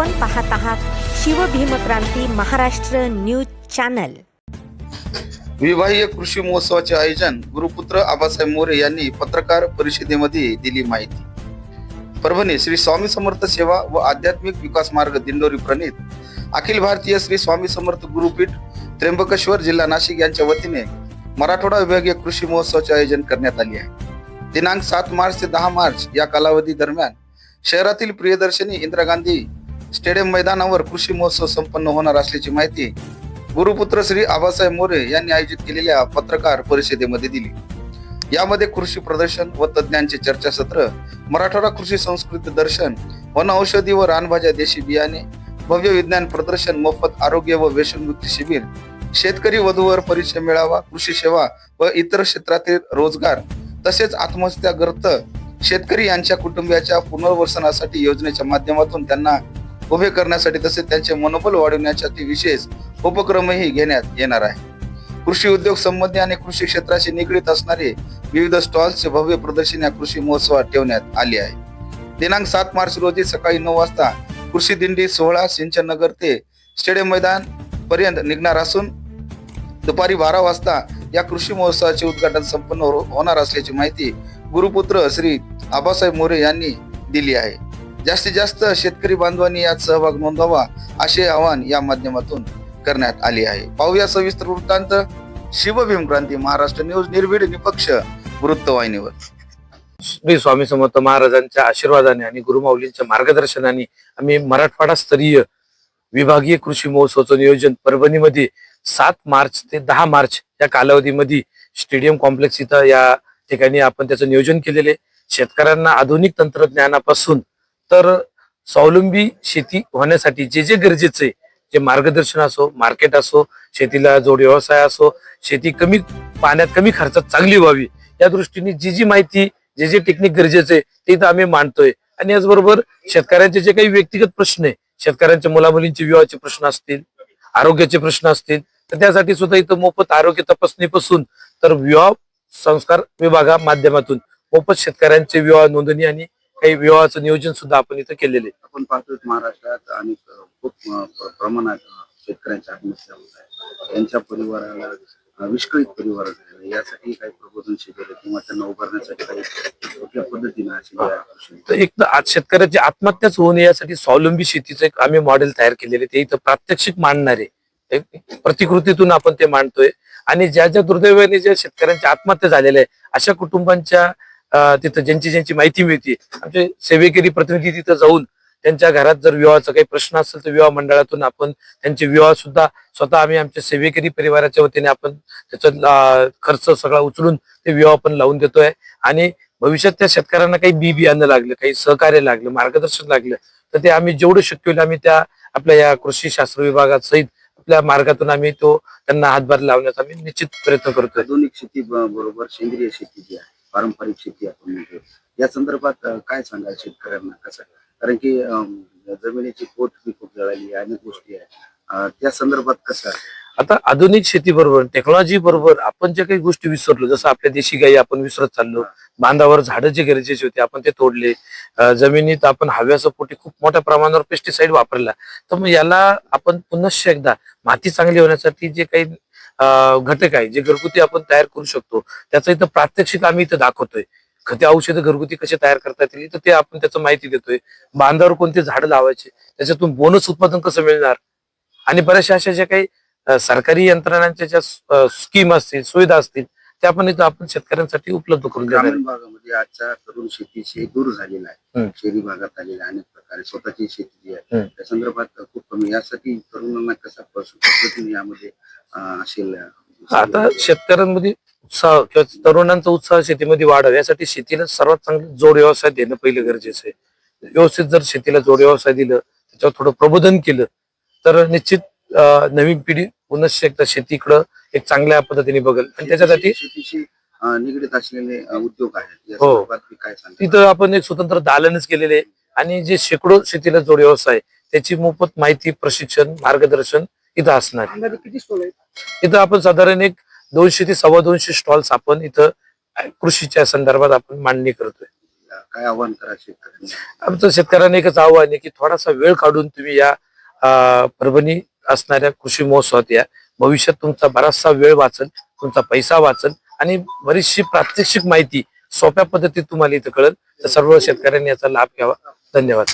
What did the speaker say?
आपण पाहत आहात शिवभीमक्रांती महाराष्ट्र न्यूज चॅनल. विवाहीय कृषी महोत्सवाचे आयोजन गुरुपुत्र आबासाहेब मोरे यांनी पत्रकार परिषदेमध्ये दिली माहिती. परभणी श्री स्वामी समर्थ सेवा व आध्यात्मिक विकास मार्ग दिंडोरी प्रणित अखिल भारतीय श्री स्वामी समर्थ गुरुपीठ त्र्यंबकेश्वर जिल्हा नाशिक यांच्या वतीने मराठवाडा विभागीय कृषी महोत्सवाचे आयोजन करण्यात आले आहे. दिनांक सात मार्च ते दहा मार्च या कालावधी दरम्यान शहरातील प्रियदर्शनी इंदिरा गांधी स्टेडियम मैदानावर कृषी महोत्सव संपन्न होणार असल्याची माहिती गुरुपुत्र श्री आबासाहेब मोरे यांनी आयोजित केलेल्या पत्रकार परिषदेमध्ये दिली. यामध्ये कृषी प्रदर्शन व तज्ज्ञांचे चर्चासत्र मराठवाडा कृषी संस्कृती दर्शन वन औषधी व रानभाज्या देशी बियाणे भव्य विज्ञान प्रदर्शन मोफत आरोग्य व व्यसनमुक्ती शिबिर शेतकरी वधूवर परिचय मेळावा कृषी सेवा व इतर क्षेत्रातील रोजगार तसेच आत्महत्याग्रस्त शेतकरी यांच्या कुटुंबियाच्या पुनर्वसनासाठी योजनेच्या माध्यमातून त्यांना उभे करण्यासाठी तसेच त्यांचे मनोबल वाढवण्यासाठी विशेष उपक्रमही घेण्यात येणार आहे. कृषी उद्योग संबंधी आणि कृषी क्षेत्राशी निगडीत असणारे विविध स्टॉल्सचे भव्य प्रदर्शन या कृषी महोत्सवात ठेवण्यात आले आहे. दिनांक सात मार्च रोजी सकाळी नऊ वाजता कृषी दिंडी सोहळा सिंचन नगर ते स्टेडियम मैदान पर्यंत निघणार असून दुपारी बारा वाजता या कृषी महोत्सवाचे उद्घाटन संपन्न हो-, होणार असल्याची माहिती गुरुपुत्र श्री आबासाहेब मोरे यांनी दिली आहे. जास्तीत जास्त शेतकरी बांधवांनी यात सहभाग नोंदवा असे आवाहन या माध्यमातून करण्यात आले आहे. पाहूया सविस्तर वृत्तांत. शिवभीम क्रांती महाराष्ट्र न्यूज निर्भीड निपक्ष वृत्तवाहिनीवर श्री स्वामी समर्थ महाराजांच्या आशीर्वादाने आणि गुरुमाऊलींच्या मार्गदर्शनाने आम्ही मराठवाडा स्तरीय विभागीय कृषी महोत्सवाचं नियोजन परभणीमध्ये सात मार्च ते दहा मार्च या कालावधीमध्ये स्टेडियम कॉम्प्लेक्स इथं या ठिकाणी आपण त्याचं नियोजन केलेले शेतकऱ्यांना आधुनिक तंत्रज्ञानापासून तर स्वावलंबी शेती होण्यासाठी जे जे गरजेचं आहे जे मार्गदर्शन असो मार्केट असो शेतीला जोड व्यवसाय असो शेती कमी पाण्यात कमी खर्चात चांगली व्हावी या दृष्टीने जी जी माहिती जे जे टेक्निक गरजेचे आहे ते तर आम्ही मांडतोय. आणि याचबरोबर शेतकऱ्यांचे जे काही व्यक्तिगत प्रश्न आहे शेतकऱ्यांच्या मुलामुलींचे विवाहाचे प्रश्न असतील आरोग्याचे प्रश्न असतील तर त्यासाठी सुद्धा इथं मोफत आरोग्य तपासणीपासून तर विवाह संस्कार विभागा माध्यमातून मोफत शेतकऱ्यांचे विवाह नोंदणी आणि काही विवाहाचं नियोजन सुद्धा आपण इथं केलेले आहे. आपण पाहतोय महाराष्ट्रात आणि खूप प्रमाणात शेतकऱ्यांच्या आत्महत्या होत आहेत त्यांच्या परिवाराला विस्कळीत परिवार. यासाठी काही प्रबोधन शिबिर किंवा त्यांना उभारण्यासाठी काही कुठल्या पद्धतीने एक तर आज शेतकऱ्याची आत्महत्याच होऊ नये यासाठी स्वावलंबी शेतीचं एक आम्ही मॉडेल तयार केलेले ते इथं प्रात्यक्षिक मांडणारे प्रतिकृतीतून आपण ते मांडतोय आणि ज्या ज्या दुर्दैवाने ज्या शेतकऱ्यांच्या आत्महत्या झालेल्या आहे अशा कुटुंबांच्या तिथं ज्यांची ज्यांची माहिती मिळते. आमचे सेवेकरी प्रतिनिधी तिथं जाऊन त्यांच्या घरात जर विवाहाचा काही प्रश्न असेल तर विवाह मंडळातून आपण त्यांचे विवाह सुद्धा स्वतः आम्ही आमच्या सेवेकरी परिवाराच्या वतीने आपण त्याचा खर्च सगळा उचलून ते विवाह पण लावून देतोय. आणि भविष्यात त्या शेतकऱ्यांना काही बी बियाणं लागलं काही सहकार्य लागलं मार्गदर्शन लागलं तर ते आम्ही जेवढं शक्य होईल आम्ही त्या आपल्या या कृषी शास्त्र विभागात सहित आपल्या मार्गातून आम्ही तो त्यांना हातभार लावण्याचा आम्ही निश्चित प्रयत्न करतोय. आधुनिक शेती बरोबर सेंद्रिय शेती जी आहे पारंपरिक शेती आपण म्हणतो. या संदर्भात काय सांगाल शेतकऱ्यांना? कसं? कारण की जमिनीची पोत बी खूप जळाली आहे, अनेक गोष्टी आहेत. त्या संदर्भात कसं? आता आधुनिक शेती बरोबर टेक्नॉलॉजी बरोबर आपण ज्या काही गोष्टी विसरलो जसं आपल्या देशी गायी आपण विसरत चाललो बांधावर झाडं जे गरजेचे होते आपण ते तोडले. जमिनीत आपण हव्याचं पोटी खूप मोठ्या प्रमाणावर पेस्टिसाइड वापरला. तर मग याला आपण पुनश्च एकदा माती चांगली होण्यासाठी जे काही घटक आहे जे घरगुती आपण तयार करू शकतो. त्याचं इथं प्रात्यक्षिक आम्ही इथं दाखवतोय. खते औषधं घरगुती कसे तयार करता येतील तर ते आपण त्याचं माहिती देतोय. बांधावर कोणते झाड लावायचे त्याच्यातून बोनस उत्पादन कसं मिळणार? आणि बऱ्याचशा अशा ज्या काही सरकारी यंत्रणांच्या ज्या स्कीम असतील सुविधा असतील त्या पण इथं आपण शेतकऱ्यांसाठी उपलब्ध करून देणार आहे. ग्रामीण भागामध्ये आजचा तरुण शेतीशी दूर झालेला आहे. शहरी भागात आलेला अनेक प्रकारे स्वतःची शेती जी आहे. त्या संदर्भात खूप कमी यासाठी तरुणांना कसा पद्धतीने यामध्ये अं, असेल आता शेतकऱ्यांमध्ये उत्साह किंवा तरुणांचा उत्साह शेतीमध्ये वाढावा यासाठी शेतीला सर्वात चांगलं जोड व्यवसाय देणं पहिलं गरजेचं आहे व्यवस्थित जर शेतीला जोड व्यवसाय दिलं त्याच्यावर थोडं प्रबोधन केलं तर निश्चित अ, नवीन पिढी पुनश्च एकदा शेतीकडं एक चांगल्या पद्धतीने बघेल. आणि त्याच्यासाठी शेतीशी निगडीत असलेले उद्योग आहेत. या हो. संदर्भात मी काय सांगतो? तिथं आपण एक स्वतंत्र दालनच केलेले आहे. आणि जे शेकडो शेतीला जोड व्यवसाय आहे, त्याची मोफत माहिती प्रशिक्षण मार्गदर्शन इथं असणार आहे. किती स्टॉल आहेत? इथं आपण साधारण एक दोनशे ते सव्वा दोनशे स्टॉल्स आपण इथं कृषीच्या संदर्भात आपण मांडणी करतोय. काय आव्हान करा शेतकऱ्यांना? आमचं शेतकऱ्यांना एकच आव्हान आहे की थोडासा वेळ काढून तुम्ही या अं, परभणी असणाऱ्या कृषी महोत्सवात या. भविष्यात तुमचा बराचसा वेळ वाचल तुमचा पैसा वाचल आणि बरीचशी प्रात्यक्षिक माहिती सोप्या पद्धतीत तुम्हाला इथं कळेल. तर सर्व शेतकऱ्यांनी याचा लाभ घ्यावा. धन्यवाद.